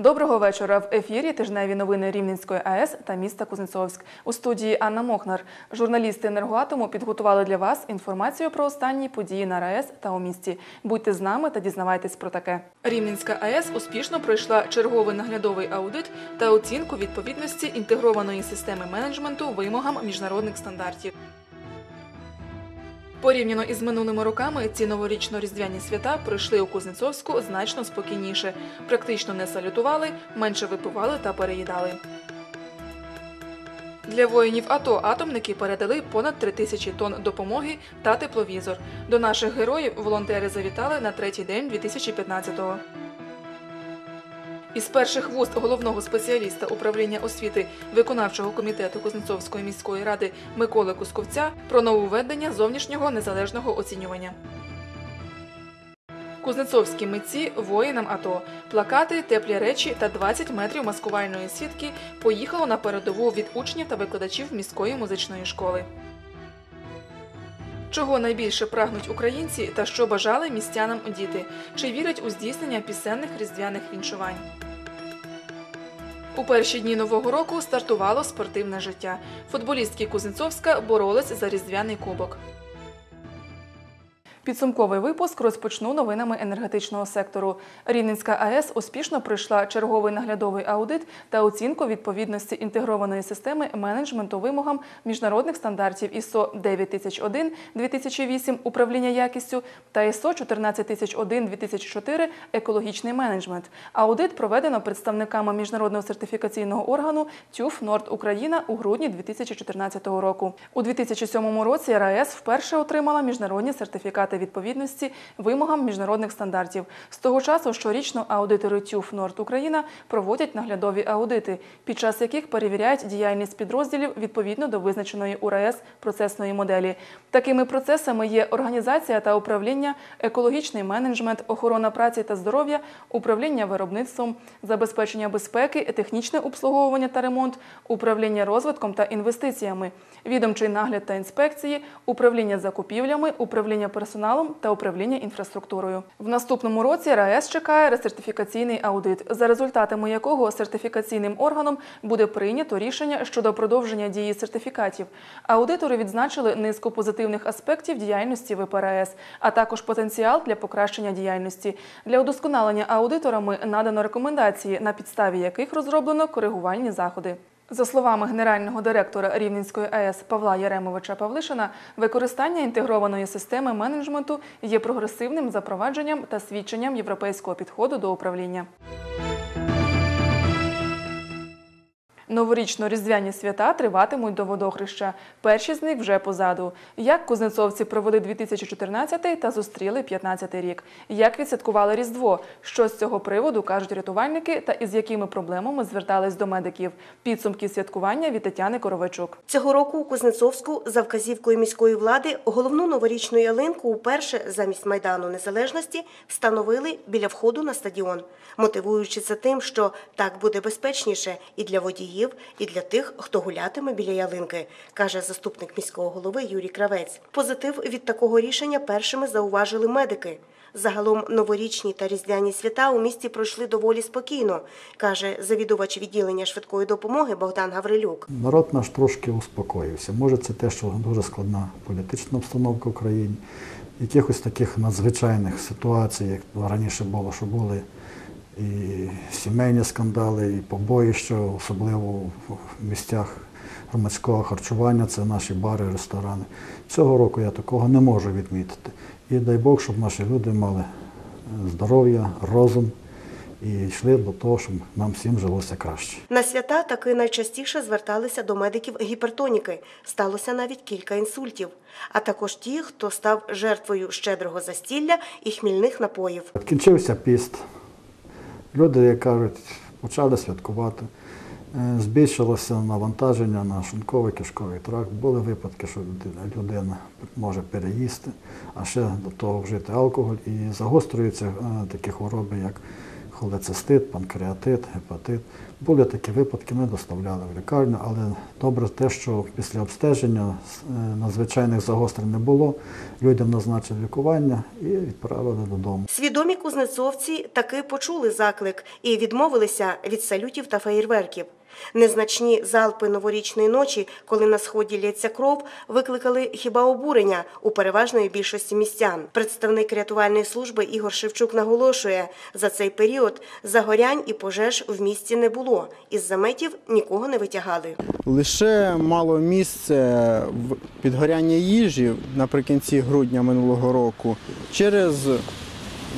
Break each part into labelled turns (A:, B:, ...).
A: Доброго вечора. В ефірі тижневі новини Рівненської АЕС та міста Кузнецовськ. У студії Анна Мохнар. Журналісти енергоатому підготували для вас інформацію про останні події на РАЕС та у місті. Будьте з нами та дізнавайтесь про таке. Рівненська АЕС успішно пройшла черговий наглядовий аудит та оцінку відповідності інтегрованої системи менеджменту вимогам міжнародних стандартів. Порівняно із минулими роками, ці новорічно-різдвяні свята пройшли у Кузнецовську значно спокійніше. Практично не салютували, менше випивали та переїдали. Для воїнів АТО атомники передали понад 3 тисячі тонн допомоги та тепловізор. До наших героїв волонтери завітали на третій день 2015-го. Із перших вуст головного спеціаліста управління освіти виконавчого комітету Кузнецовської міської ради Миколи Кусковця про нововведення зовнішнього незалежного оцінювання. Кузнецовські митці воїнам АТО. Плакати, теплі речі та 20 метрів маскувальної сітки поїхало на передову від учнів та викладачів міської музичної школи. Чого найбільше прагнуть українці та що бажали містянам діти? Чи вірять у здійснення пісенних різдвяних віншувань? У перші дні нового року стартувало спортивне життя. Футболістки Кузнецовська боролись за різдвяний кубок. Підсумковий випуск розпочну новинами енергетичного сектору. Рівненська АЕС успішно пройшла черговий наглядовий аудит та оцінку відповідності інтегрованої системи менеджменту вимогам міжнародних стандартів ISO 9001-2008 управління якістю та ISO 14001-2004 екологічний менеджмент. Аудит проведено представниками міжнародного сертифікаційного органу ТЮФ Норд Україна у грудні 2014 року. У 2007 році РаЕС вперше отримала міжнародні сертифікати відповідності вимогам міжнародних стандартів. З того часу щорічно аудитори ТЮФ Норд Україна проводять наглядові аудити, під час яких перевіряють діяльність підрозділів відповідно до визначеної у РаЕС процесної моделі. Такими процесами є організація та управління, екологічний менеджмент, охорона праці та здоров'я, управління виробництвом, забезпечення безпеки, технічне обслуговування та ремонт, управління розвитком та інвестиціями, відомчий нагляд та інспекції, управління закупівлями, управління персоналом та управління інфраструктурою. В наступному році РаЕС чекає ресертифікаційний аудит, за результатами якого сертифікаційним органом буде прийнято рішення щодо продовження дії сертифікатів. Аудитори відзначили низку позитивних аспектів діяльності ВПРАЕС, а також потенціал для покращення діяльності. Для удосконалення аудиторами надано рекомендації, на підставі яких розроблено коригувальні заходи. За словами генерального директора Рівненської АЕС Павла Яремовича Павлишина, використання інтегрованої системи менеджменту є прогресивним запровадженням та свідченням європейського підходу до управління. Новорічно-різдвяні свята триватимуть до водохреща. Перші з них вже позаду. Як кузнецовці провели 2014 та зустріли 15 рік? Як відсвяткували Різдво? Що з цього приводу кажуть рятувальники та із якими проблемами звертались до медиків? Підсумки святкування від Тетяни Коровичук.
B: Цього року у Кузнецовську за вказівкою міської влади головну новорічну ялинку уперше замість Майдану Незалежності встановили біля входу на стадіон, мотивуючи це тим, що так буде безпечніше і для водіїв, і для тих, хто гулятиме біля ялинки, каже заступник міського голови Юрій Кравець. Позитив від такого рішення першими зауважили медики. Загалом новорічні та різдвяні свята у місті пройшли доволі спокійно, каже завідувач відділення швидкої допомоги Богдан Гаврилюк.
C: Народ наш трошки успокоївся. Може, це те, що дуже складна політична обстановка в країні, якихось таких надзвичайних ситуацій, як раніше було, що були і сімейні скандали, і побоїща, особливо в місцях громадського харчування, це наші бари, ресторани. Цього року я такого не можу відмітити. І дай Бог, щоб наші люди мали здоров'я, розум і йшли до того, щоб нам всім жилося краще.
B: На свята таки найчастіше зверталися до медиків гіпертоніки. Сталося навіть кілька інсультів, а також ті, хто став жертвою щедрого застілля і хмільних напоїв.
C: Кінчився піст. Люди, як кажуть, почали святкувати. Е, Збільшилося навантаження на шунковий кишковий тракт. Були випадки, що людина- може переїсти, а ще до того вжити алкоголь і загострюються е, такі хвороби, як холецистит, панкреатит, гепатит. Були такі випадки, ми доставляли в лікарню, але добре те, що після обстеження е, надзвичайних загострень не було, людям назначили лікування і відправили додому.
B: Свідомі кузнецовці таки почули заклик і відмовилися від салютів та феєрверків. Незначні залпи новорічної ночі, коли на сході лється кров, викликали хіба обурення у переважної більшості містян. Представник рятувальної служби Ігор Шевчук наголошує, за цей період загорянь і пожеж в місті не було. Із заметів нікого не витягали.
D: Лише мало місце підгоряння їжі наприкінці грудня минулого року через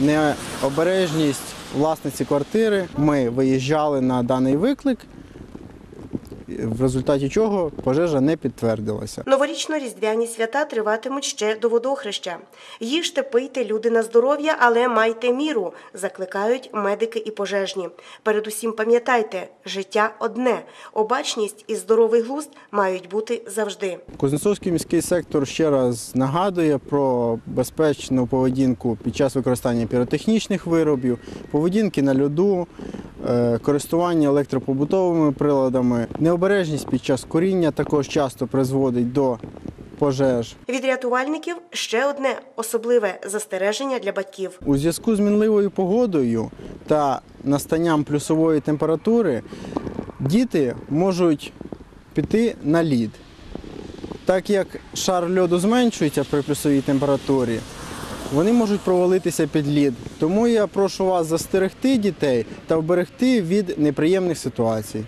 D: необережність власниці квартири. Ми виїжджали на даний виклик, в результаті чого пожежа не підтвердилася.
B: Новорічно-різдвяні свята триватимуть ще до водохреща. Їжте, пийте, люди на здоров'я, але майте міру, закликають медики і пожежні. Передусім пам'ятайте, життя одне, обачність і здоровий глузд мають бути завжди.
D: Кузнецовський міський сектор ще раз нагадує про безпечну поведінку під час використання піротехнічних виробів, поведінки на льоду, е, користування електропобутовими приладами. Необережність під час коріння також часто призводить до пожеж.
B: Від рятувальників ще одне особливе застереження для батьків.
D: У зв'язку з мінливою погодою та настанням плюсової температури діти можуть піти на лід. Так як шар льоду зменшується при плюсовій температурі, вони можуть провалитися під лід. Тому я прошу вас застерегти дітей та вберегти від неприємних ситуацій.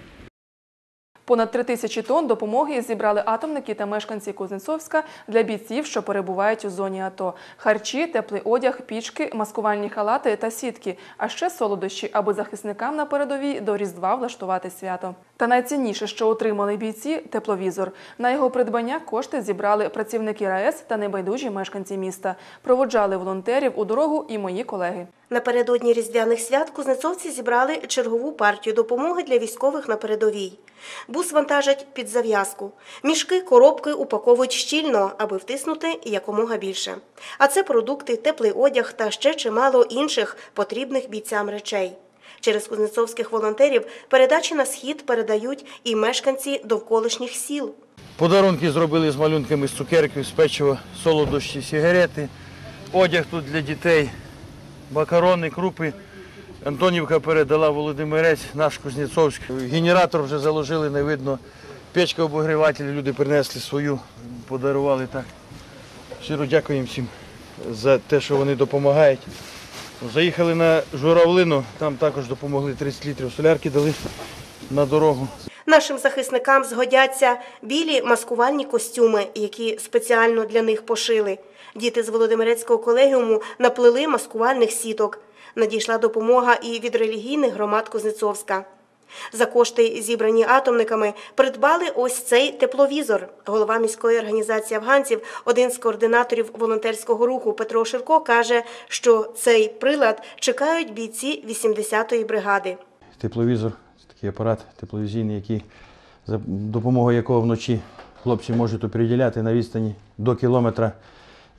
A: Понад три тисячі тонн допомоги зібрали атомники та мешканці Кузнецовська для бійців, що перебувають у зоні АТО. Харчі, теплий одяг, пічки, маскувальні халати та сітки, а ще солодощі, аби захисникам на передовій до Різдва влаштувати свято. Та найцінніше, що отримали бійці – тепловізор. На його придбання кошти зібрали працівники РаЕС та небайдужі мешканці міста. Проводжали волонтерів у дорогу і мої колеги.
B: Напередодні різдвяних свят кузнецовці зібрали чергову партію допомоги для військових на передовій. Бус вантажать під зав'язку. Мішки, коробки упаковують щільно, аби втиснути якомога більше. А це продукти, теплий одяг та ще чимало інших потрібних бійцям речей. Через кузнецовських волонтерів передачі на схід передають і мешканці довколишніх сіл.
E: Подарунки зробили з малюнками з цукерків, з печива, солодощі, сигарети, одяг тут для дітей, макарони, крупи. Антонівка передала Володимирець, наш Кузнєцовський. Генератор вже заложили, не видно. Печка обогріватель, люди принесли свою, подарували так. Щиро дякуємо всім за те, що вони допомагають. Заїхали на журавлину, там також допомогли 30 літрів солярки, дали на дорогу.
B: Нашим захисникам згодяться білі маскувальні костюми, які спеціально для них пошили. Діти з Володимирецького колегіуму наплели маскувальних сіток. Надійшла допомога і від релігійних громад Кузнецовська. За кошти, зібрані атомниками, придбали ось цей тепловізор. Голова міської організації афганців, один з координаторів волонтерського руху Петро Ширко, каже, що цей прилад чекають бійці 80-ї бригади.
E: Тепловізор це такий апарат тепловізійний, який за допомогою якого вночі хлопці можуть оприділяти на відстані до кілометра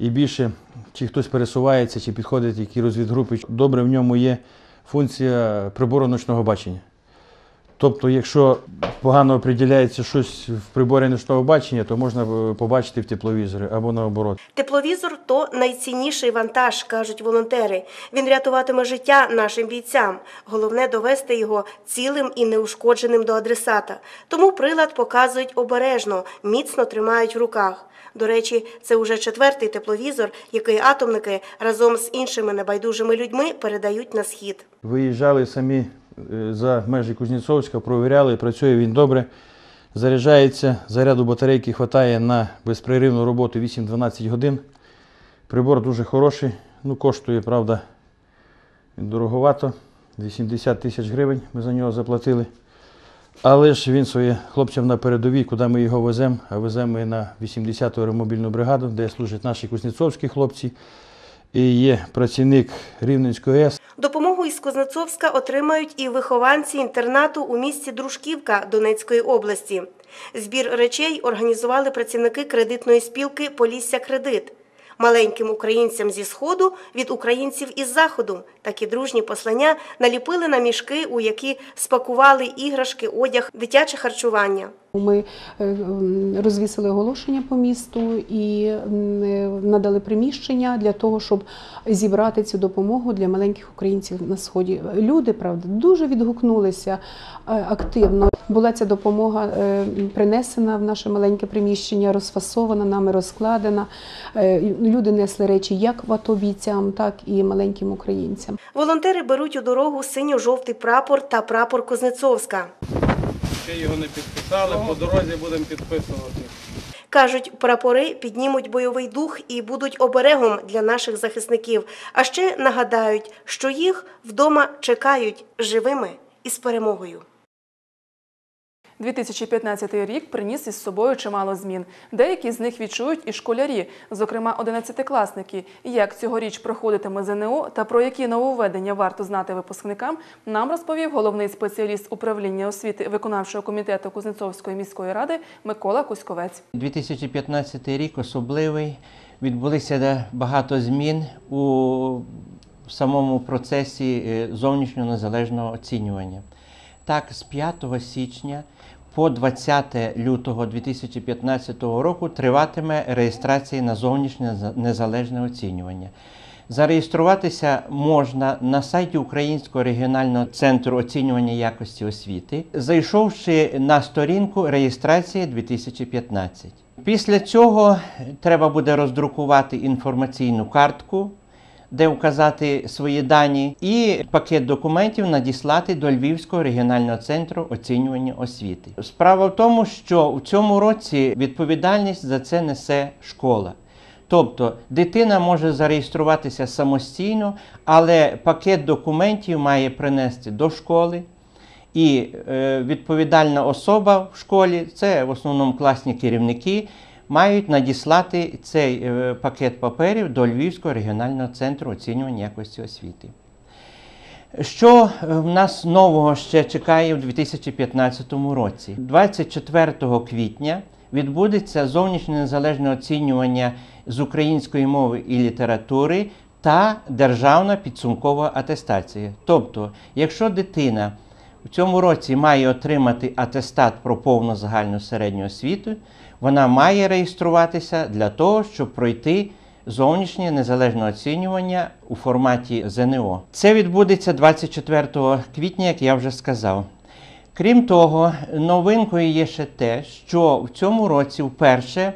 E: і більше, чи хтось пересувається, чи підходить які розвідгрупи. Добре в ньому є функція прибору ночного бачення. Тобто, якщо погано оприділяється щось в приборі ночного бачення, то можна е, побачити в тепловізорі або наоборот.
B: Тепловізор то найцінніший вантаж, кажуть волонтери. Він рятуватиме життя нашим бійцям. Головне довести його цілим і неушкодженим до адресата. Тому прилад показують обережно, міцно тримають в руках. До речі, це уже четвертий тепловізор, який атомники разом з іншими небайдужими людьми передають на схід.
E: Виїжджали самі е, за межі Кузнєцовська, провіряли, працює він добре. Заряджається, заряду батарейки вистачає на безперервну роботу 8-12 годин. Прибор дуже хороший, ну коштує, правда, дороговато. 80 тисяч гривень ми за нього заплатили. Але ж він своє хлопцям на передовій, куди ми його веземо, а веземо ми на 80-ту аеромобільну бригаду, де служать наші кузнєцовські хлопці. І є працівник Рівненської ЕС.
B: Допомогу із Кузнецовська отримають і вихованці інтернату у місті Дружківка Донецької області. Збір речей організували працівники кредитної спілки Полісся Кредит. Маленьким українцям зі сходу від українців із заходу. Такі дружні послання наліпили на мішки, у які спакували іграшки, одяг, дитяче харчування.
F: Ми е, розвісили оголошення по місту і е, надали приміщення для того, щоб зібрати цю допомогу для маленьких українців на сході. Люди, правда, дуже відгукнулися е, активно. Була ця допомога е, принесена в наше маленьке приміщення, розфасована нами, розкладена. Е, Люди несли речі як в бійцям, так і маленьким українцям.
B: Волонтери беруть у дорогу синьо-жовтий прапор та прапор Кузнецовська.
G: Ще його не підписали, по дорозі будемо підписувати.
B: Кажуть, прапори піднімуть бойовий дух і будуть оберегом для наших захисників. А ще нагадають, що їх вдома чекають живими і з перемогою.
A: 2015 рік приніс із собою чимало змін. Деякі з них відчують і школярі, зокрема 11-класники. Як цьогоріч проходитиме ЗНО та про які нововведення варто знати випускникам, нам розповів головний спеціаліст управління освіти виконавчого комітету Кузнецовської міської ради Микола Кузьковець.
H: 2015 рік особливий. Відбулися багато змін у самому процесі е, зовнішнього незалежного оцінювання. Так, з 5 січня по 20 лютого 2015 року триватиме реєстрація на зовнішнє неза- незалежне оцінювання. Зареєструватися можна на сайті Українського регіонального центру оцінювання якості освіти, зайшовши на сторінку реєстрації 2015. Після цього треба буде роздрукувати інформаційну картку, де вказати свої дані, і пакет документів надіслати до Львівського регіонального центру оцінювання освіти. Справа в тому, що в цьому році відповідальність за це несе школа. Тобто дитина може зареєструватися самостійно, але пакет документів має принести до школи. І е, відповідальна особа в школі, це в основному класні керівники, мають надіслати цей е, пакет паперів до Львівського регіонального центру оцінювання якості освіти. Що е, в нас нового ще чекає в 2015 році? 24 квітня відбудеться зовнішнє незалежне оцінювання з української мови і літератури та державна підсумкова атестація. Тобто, якщо дитина в цьому році має отримати атестат про повну загальну середню освіту, вона має реєструватися для того, щоб пройти зовнішнє незалежне оцінювання у форматі ЗНО. Це відбудеться 24 квітня, як я вже сказав. Крім того, новинкою є ще те, що в цьому році вперше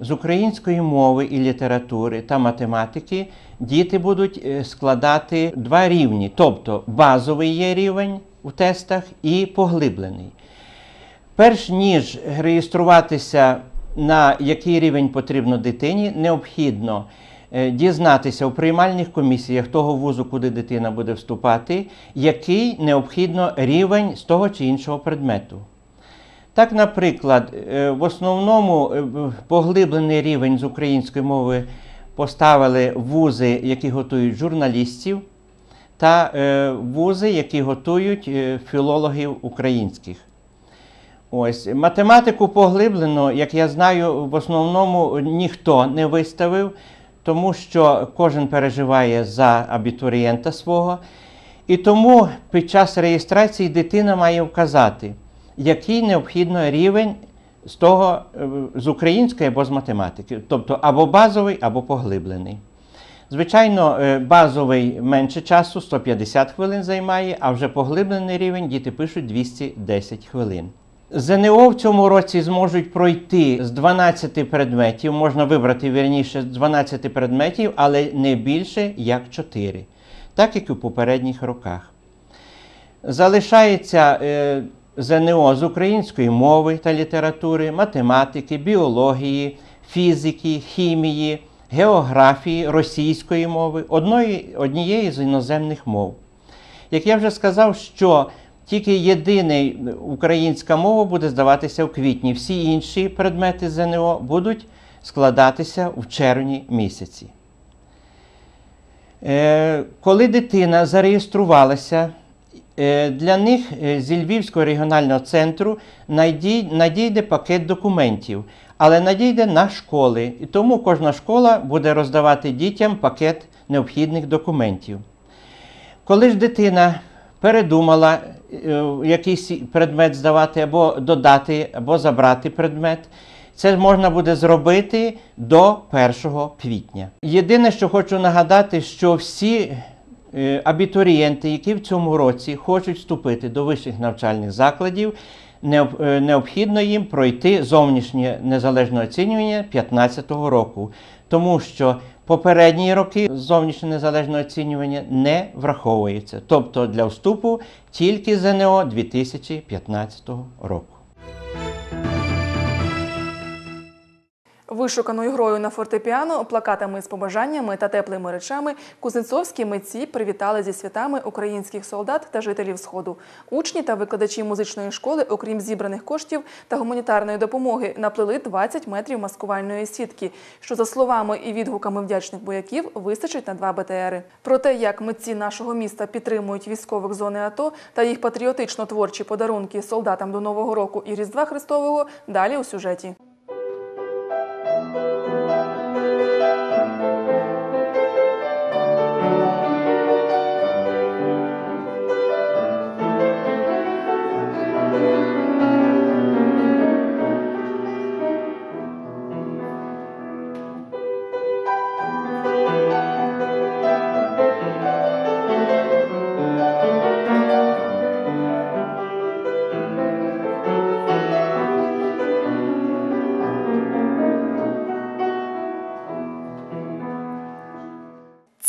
H: з української мови і літератури та математики діти будуть е, складати два рівні, тобто базовий є рівень у тестах і поглиблений. Перш ніж реєструватися на який рівень потрібно дитині, необхідно е, дізнатися у приймальних комісіях того вузу, куди дитина буде вступати, який необхідно рівень з того чи іншого предмету. Так, наприклад, е, в основному е, поглиблений рівень з української мови поставили вузи, які готують журналістів, та вузи, які готують філологів українських. Ось математику поглиблено, як я знаю, в основному ніхто не виставив, тому що кожен переживає за абітурієнта свого. І тому під час реєстрації дитина має вказати, який необхідно рівень з того е, з української або з математики, тобто або базовий, або поглиблений. Звичайно, е, базовий менше часу, 150 хвилин займає, а вже поглиблений рівень діти пишуть 210 хвилин. ЗНО в цьому році зможуть пройти з 12 предметів, можна вибрати вірніше з 12 предметів, але не більше як 4, так як в попередніх роках. Залишається е, ЗНО з української мови та літератури, математики, біології, фізики, хімії, географії, російської мови, одної, однієї з іноземних мов. Як я вже сказав, що тільки єдиний українська мова буде здаватися в квітні. Всі інші предмети ЗНО будуть складатися в червні місяці. Е, Коли дитина зареєструвалася, е, для них е, зі Львівського регіонального центру надійде пакет документів. але надійде на школи. І тому кожна школа буде роздавати дітям пакет необхідних документів. Коли ж дитина передумала якийсь предмет здавати, або додати, або забрати предмет, це можна буде зробити до 1 квітня. Єдине, що хочу нагадати, що всі е, абітурієнти, які в цьому році хочуть вступити до вищих навчальних закладів, е, необхідно їм пройти зовнішнє незалежне оцінювання 2015 року, тому що попередні роки зовнішнє незалежне оцінювання не враховується. Тобто для вступу тільки ЗНО 2015 року.
A: Вишуканою грою на фортепіано, плакатами з побажаннями та теплими речами кузнецовські митці привітали зі святами українських солдат та жителів Сходу. Учні та викладачі музичної школи, окрім зібраних коштів та гуманітарної допомоги, наплели 20 метрів маскувальної сітки, що, за словами і відгуками вдячних бояків, вистачить на два БТРи. Про те, як митці нашого міста підтримують військових зони АТО та їх патріотично-творчі подарунки солдатам до Нового року і Різдва Христового, далі у сюжеті.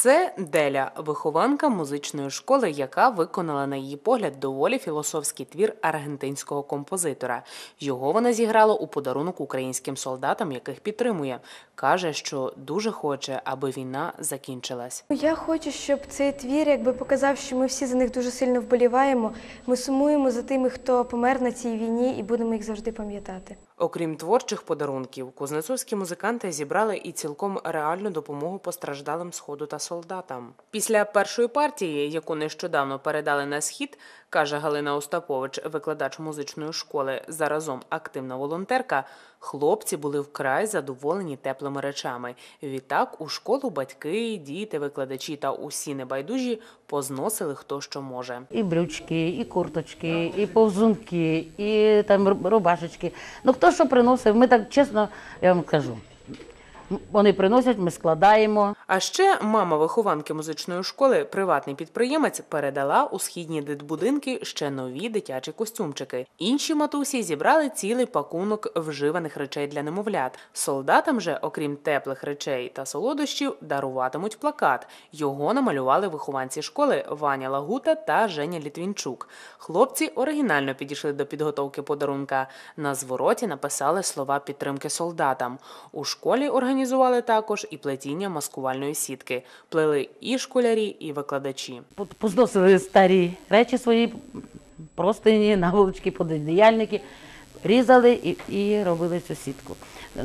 I: Це Деля, вихованка музичної школи, яка виконала, на її погляд, доволі філософський твір аргентинського композитора. Його вона зіграла у подарунок українським солдатам, яких підтримує. Каже, що дуже хоче, аби війна закінчилась.
J: Я хочу, щоб цей твір якби показав, що ми всі за них дуже сильно вболіваємо. Ми сумуємо за тими, хто помер на цій війні, і будемо їх завжди пам'ятати.
I: Окрім творчих подарунків, кузнецовські музиканти зібрали і цілком реальну допомогу постраждалим сходу та солдатам. Після першої партії, яку нещодавно передали на схід, каже Галина Остапович, викладач музичної школи, заразом активна волонтерка. Хлопці були вкрай задоволені теплими речами. Відтак у школу батьки, діти, викладачі та усі небайдужі позносили хто що може.
K: І брючки, і курточки, і повзунки, і там рубашечки. Ну хто що приносив, ми так чесно, я вам кажу. Вони приносять, ми складаємо.
I: А ще мама вихованки музичної школи, приватний підприємець, передала у східні дитбудинки ще нові дитячі костюмчики. Інші матусі зібрали цілий пакунок вживаних речей для немовлят. Солдатам же, окрім теплих речей та солодощів, даруватимуть плакат. Його намалювали вихованці школи Ваня Лагута та Женя Літвінчук. Хлопці оригінально підійшли до підготовки подарунка. На звороті написали слова підтримки солдатам. У школі організували також і плетіння маскувальної сітки. Плели і школярі, і викладачі.
K: Позносили старі речі свої, простині, наволочки, пододіяльники, різали і, і робили цю сітку.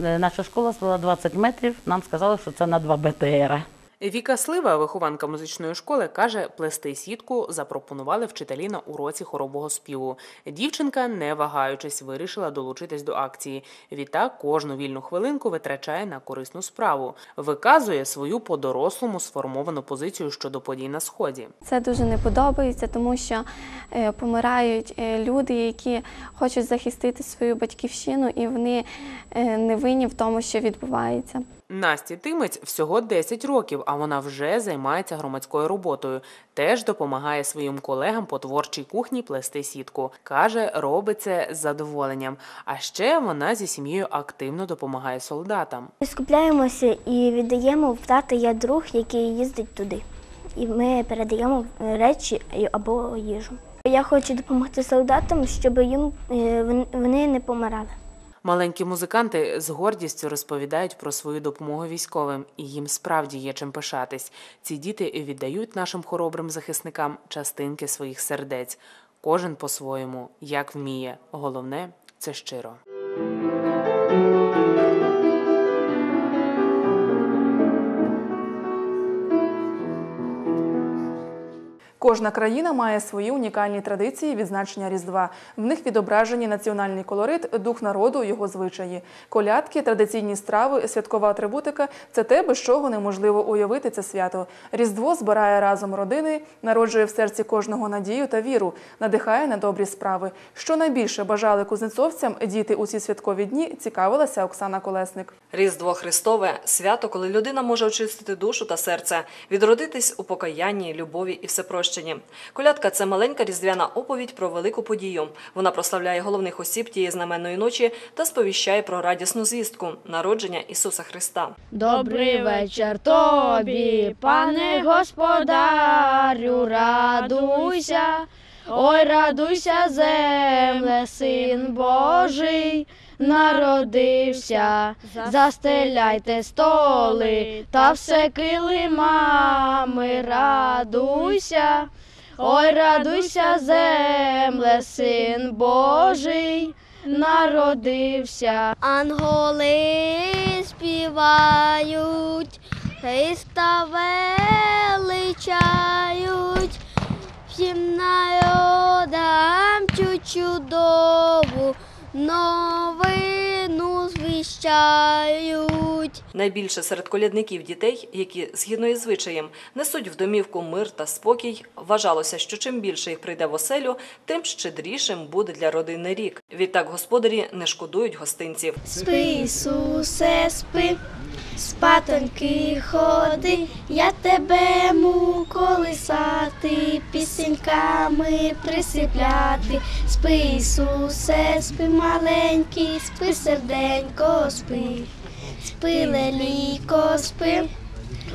K: Е, Наша школа стала 20 метрів, нам сказали, що це на 2 БТРа.
I: Віка Слива, вихованка музичної школи, каже, плести сітку запропонували вчителі на уроці хорового співу. Дівчинка, не вагаючись, вирішила долучитись до акції. Відтак кожну вільну хвилинку витрачає на корисну справу, виказує свою по-дорослому сформовану позицію щодо подій на сході.
J: Це дуже не подобається, тому що е, помирають е, люди, які хочуть захистити свою батьківщину, і вони е, не винні в тому, що відбувається.
I: Насті Тимець всього 10 років, а вона вже займається громадською роботою. Теж допомагає своїм колегам по творчій кухні плести сітку. Каже, робить це з задоволенням. А ще вона зі сім'єю активно допомагає солдатам.
L: Ми скупляємося і віддаємо в тата є друг, який їздить туди. І ми передаємо речі або їжу. Я хочу допомогти солдатам, щоб їм е, вони не помирали.
I: Маленькі музиканти з гордістю розповідають про свою допомогу військовим, і їм справді є чим пишатись. Ці діти віддають нашим хоробрим захисникам частинки своїх сердець. Кожен по-своєму, як вміє. Головне це щиро.
A: Кожна країна має свої унікальні традиції відзначення Різдва. В них відображені національний колорит, дух народу, його звичаї. Колядки, традиційні страви, святкова атрибутика це те, без чого неможливо уявити це свято. Різдво збирає разом родини, народжує в серці кожного надію та віру, надихає на добрі справи. Що найбільше бажали кузнецовцям діти у ці святкові дні, цікавилася Оксана Колесник.
M: Різдво Христове свято, коли людина може очистити душу та серце, відродитись у покаянні, любові і всепрощенні. Колядка це маленька різдвяна оповідь про велику подію. Вона прославляє головних осіб тієї знаменної ночі та сповіщає про радісну звістку народження Ісуса Христа.
N: Добрий вечір тобі, пане господарю, радуйся, ой, радуйся, земле, син Божий. Народився, застеляйте столи та все килимами, радуйся, ой, радуйся, земле, син Божий, народився.
L: Анголи співають, Христа величають, всім народам чудову новину звіщають.
M: Найбільше серед колядників дітей, які згідно із звичаєм несуть в домівку мир та спокій, вважалося, що чим більше їх прийде в оселю, тим щедрішим буде для родини рік. Відтак господарі не шкодують гостинців.
N: Спи, Ісусе, спи, спатоньки ходи, я тебе му колисати, пісеньками присипляти. Спи, Ісусе, спи, маленький, спи, серденько, спи, спи, леліко, спи.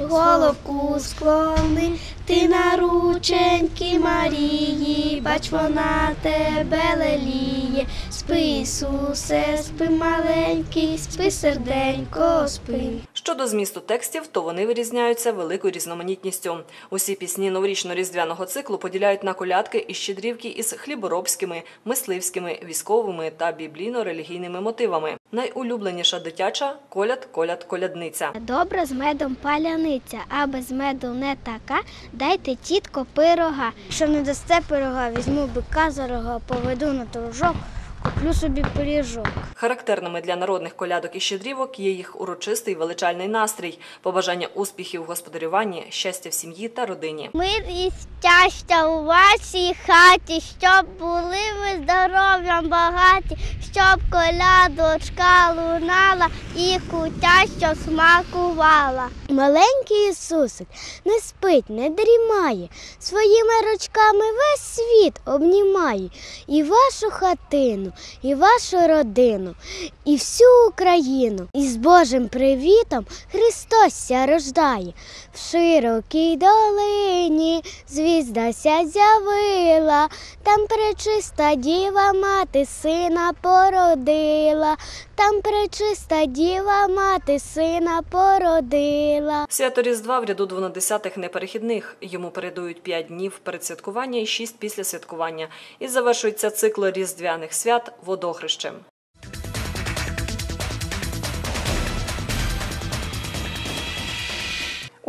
N: Головку склони, ти на рученьки Марії, бач, вона тебе леліє. Спи, Ісусе, спи маленький, спи, серденько, спи.
M: Щодо змісту текстів, то вони вирізняються великою різноманітністю. Усі пісні новорічно-різдвяного циклу поділяють на колядки і щедрівки із хліборобськими, мисливськими, військовими та біблійно-релігійними мотивами. Найулюбленіша дитяча коляд, коляд, колядниця.
N: Добра з медом паляниця, а без меду не така. Дайте тітко пирога. Що не дасте пирога, візьму бика за рога, поведу на торжок, куплю собі пиріжок.
M: Характерними для народних колядок і щедрівок є їх урочистий величальний настрій, побажання успіхів в господарюванні, щастя в сім'ї та родині.
N: Мир і щастя у вашій хаті, щоб були ви здоров'ям багаті, щоб колядочка лунала і кутя, що смакувала. Маленький Ісусик не спить, не дрімає, своїми ручками весь світ обнімає і вашу хатину, і вашу родину, і всю Україну. І з Божим привітом Христос ся рождає в широкій долині. Звізда ся з'явила, там пречиста діва мати сина породила, там пречиста діва мати сина породила.
M: Свято Різдва в ряду двонадесятих неперехідних. Йому передують п'ять днів перед святкування і шість після святкування. І завершується цикл різдвяних свят водохрещем.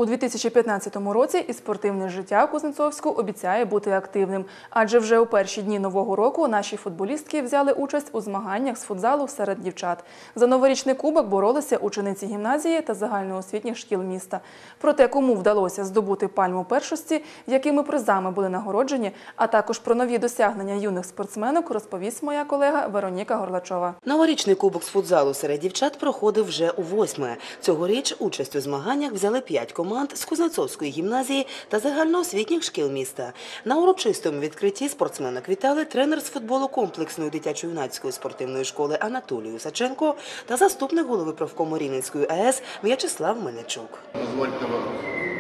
A: У 2015 році і спортивне життя Кузнецовську обіцяє бути активним, адже вже у перші дні нового року наші футболістки взяли участь у змаганнях з футзалу серед дівчат. За новорічний кубок боролися учениці гімназії та загальноосвітніх шкіл міста. Про те, кому вдалося здобути пальму першості, якими призами були нагороджені, а також про нові досягнення юних спортсменок, розповість моя колега Вероніка Горлачова.
O: Новорічний кубок з футзалу серед дівчат проходив вже у восьме. Цьогоріч участь у змаганнях взяли п'ять команд з Кузнецовської гімназії та загальноосвітніх шкіл міста. На урочистому відкритті спортсменок вітали тренер з футболу комплексної дитячо-юнацької спортивної школи Анатолію Саченко та заступник голови профкому Рівненської АЕС В'ячеслав Мельничук.
P: Дозвольте вам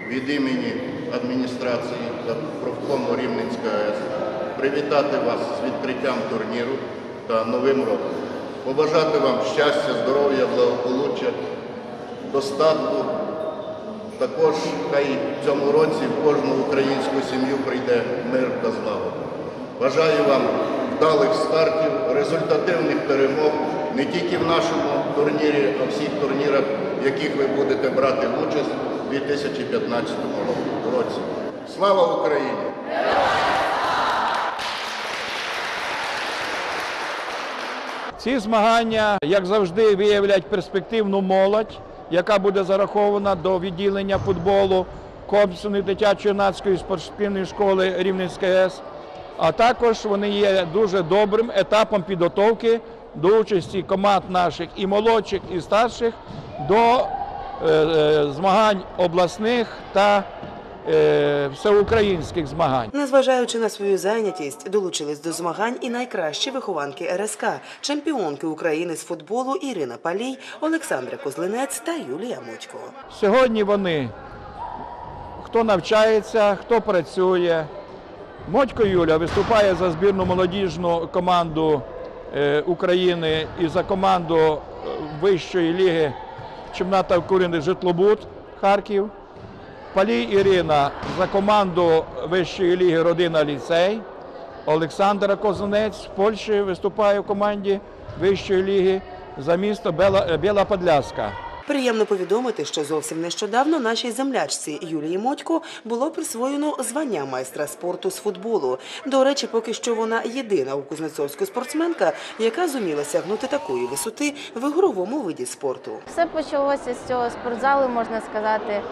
P: від імені адміністрації та профкому Рівненська АЕС привітати вас з відкриттям турніру та Новим роком. Побажати вам щастя, здоров'я, благополуччя, достатку. Також хай в цьому році в кожну українську сім'ю прийде мир та слава. Бажаю вам вдалих стартів, результативних перемог не тільки в нашому турнірі, а всіх турнірах, в яких ви будете брати участь у 2015 році. Слава Україні!
Q: Ці змагання, як завжди, виявлять перспективну молодь яка буде зарахована до відділення футболу комплексної дитячо-юнацької спортивної школи Рівненська ГЕС. А також вони є дуже добрим етапом підготовки до участі команд наших і молодших, і старших до е, е, змагань обласних та всеукраїнських змагань.
O: Незважаючи на свою зайнятість, долучились до змагань і найкращі вихованки РСК, чемпіонки України з футболу Ірина Палій, Олександра Козлинець та Юлія Мутько.
Q: Сьогодні вони, хто навчається, хто працює. Мотько Юля виступає за збірну молодіжну команду е, України і за команду е, Вищої ліги чемпіонату України Житлобуд Харків. Палій Ірина за команду Вищої ліги Родина ліцей. Олександра Козанець з Польщі виступає в команді Вищої ліги за місто Бела, Біла Подляска.
O: Приємно повідомити, що зовсім нещодавно нашій землячці Юлії Мотько було присвоєно звання майстра спорту з футболу. До речі, поки що вона єдина у Кузнецовську спортсменка, яка зуміла сягнути такої висоти в ігровому виді спорту.
R: Все почалося з цього спортзалу, можна сказати.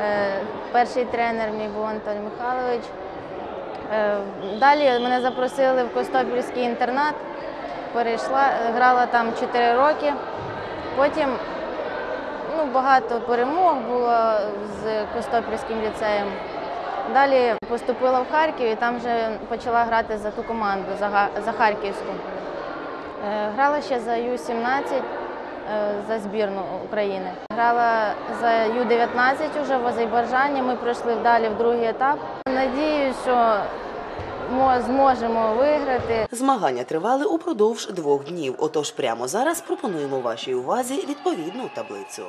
R: Е, Перший тренер мій був Анатолій Михайлович. Е, Далі мене запросили в Костопільський інтернат. Перейшла, грала там 4 роки. Потім ну, багато перемог було з Костопільським ліцеєм. Далі поступила в Харків і там вже почала грати за ту команду, за, Харківську. Е, Грала ще за Ю-17 е, за збірну України. Грала за Ю-19 вже в Азербайджані. Ми пройшли далі в другий етап. Надіюсь, що ми зможемо виграти.
O: Змагання тривали упродовж двох днів. Отож, прямо зараз пропонуємо вашій увазі відповідну таблицю.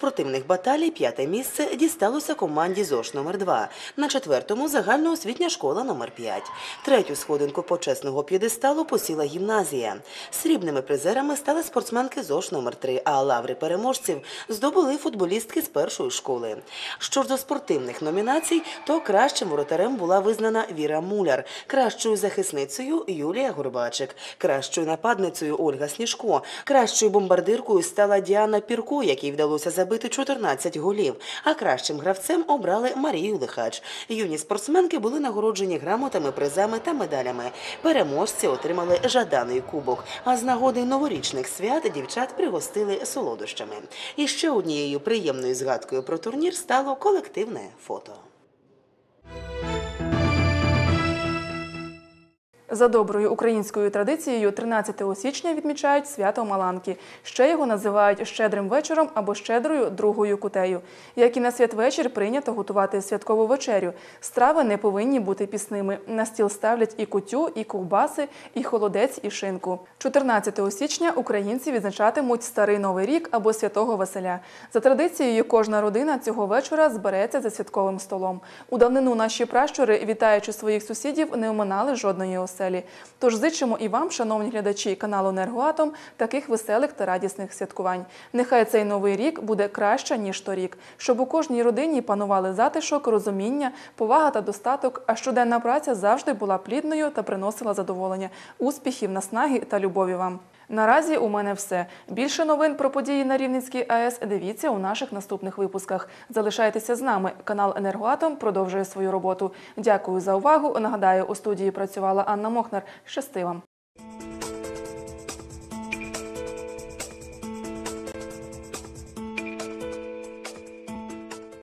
O: Спортивних баталій п'яте місце дісталося команді ЗОШ номер 2 на четвертому загальноосвітня школа номер 5 Третю сходинку почесного п'єдесталу посіла гімназія. Срібними призерами стали спортсменки ЗОШ номер 3 а лаври переможців здобули футболістки з першої школи. Що ж до спортивних номінацій, то кращим воротарем була визнана Віра Муляр, кращою захисницею Юлія Горбачик, кращою нападницею Ольга Сніжко, кращою бомбардиркою стала Діана Пірко, якій вдалося забити 14 голів. А кращим гравцем обрали Марію Лихач. Юні спортсменки були нагороджені грамотами, призами та медалями. Переможці отримали жаданий кубок. А з нагоди новорічних свят дівчат пригостили солодощами. І ще однією приємною згадкою про турнір стало колективне фото.
A: За доброю українською традицією, 13 січня відмічають свято Маланки. Ще його називають щедрим вечором або щедрою другою кутею. Як і на святвечір прийнято готувати святкову вечерю. Страви не повинні бути пісними. На стіл ставлять і кутю, і ковбаси, і холодець, і шинку. 14 січня українці відзначатимуть старий новий рік або святого Василя. За традицією, кожна родина цього вечора збереться за святковим столом. У давнину наші пращури, вітаючи своїх сусідів, не оминали жодної оселі. Тож зичимо і вам, шановні глядачі каналу Енергоатом, таких веселих та радісних святкувань. Нехай цей новий рік буде краще ніж торік, щоб у кожній родині панували затишок, розуміння, повага та достаток, а щоденна праця завжди була плідною та приносила задоволення, успіхів, наснаги та любові вам. Наразі у мене все. Більше новин про події на Рівненській АЕС дивіться у наших наступних випусках. Залишайтеся з нами. Канал Енергоатом продовжує свою роботу. Дякую за увагу. Нагадаю, у студії працювала Анна Мохнар. Щасти вам!